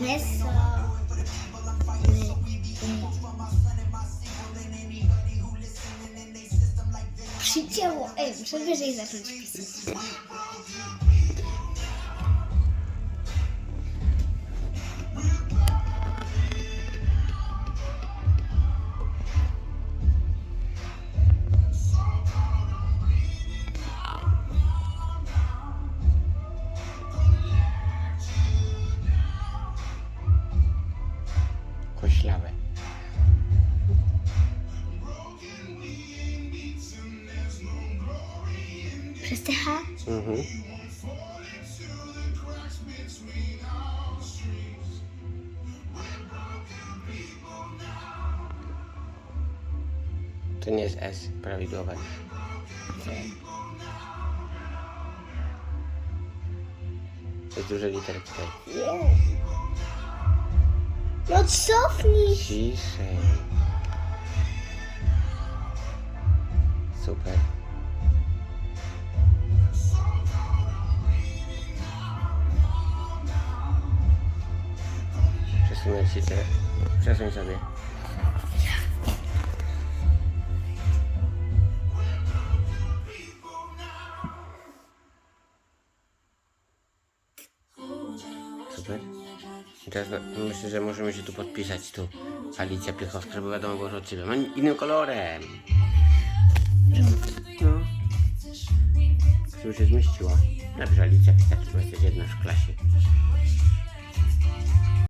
не з Шичево, эй, ну что ты же из-за Koślawe. Przez te H? Mhm. To nie jest S prawidłowe. To jest litery tutaj. No cofnij. Ciszej. Super. Przesunąć się te... Przesuń sobie. Super. I teraz myślę, że możemy się tu podpisać tu. Alicja Piechowska, żeby wiadomo było, że od ciebie. Ma innym kolorem. No. Już się zmieściło. Napisz Alicja, bo jesteś jedna w klasie.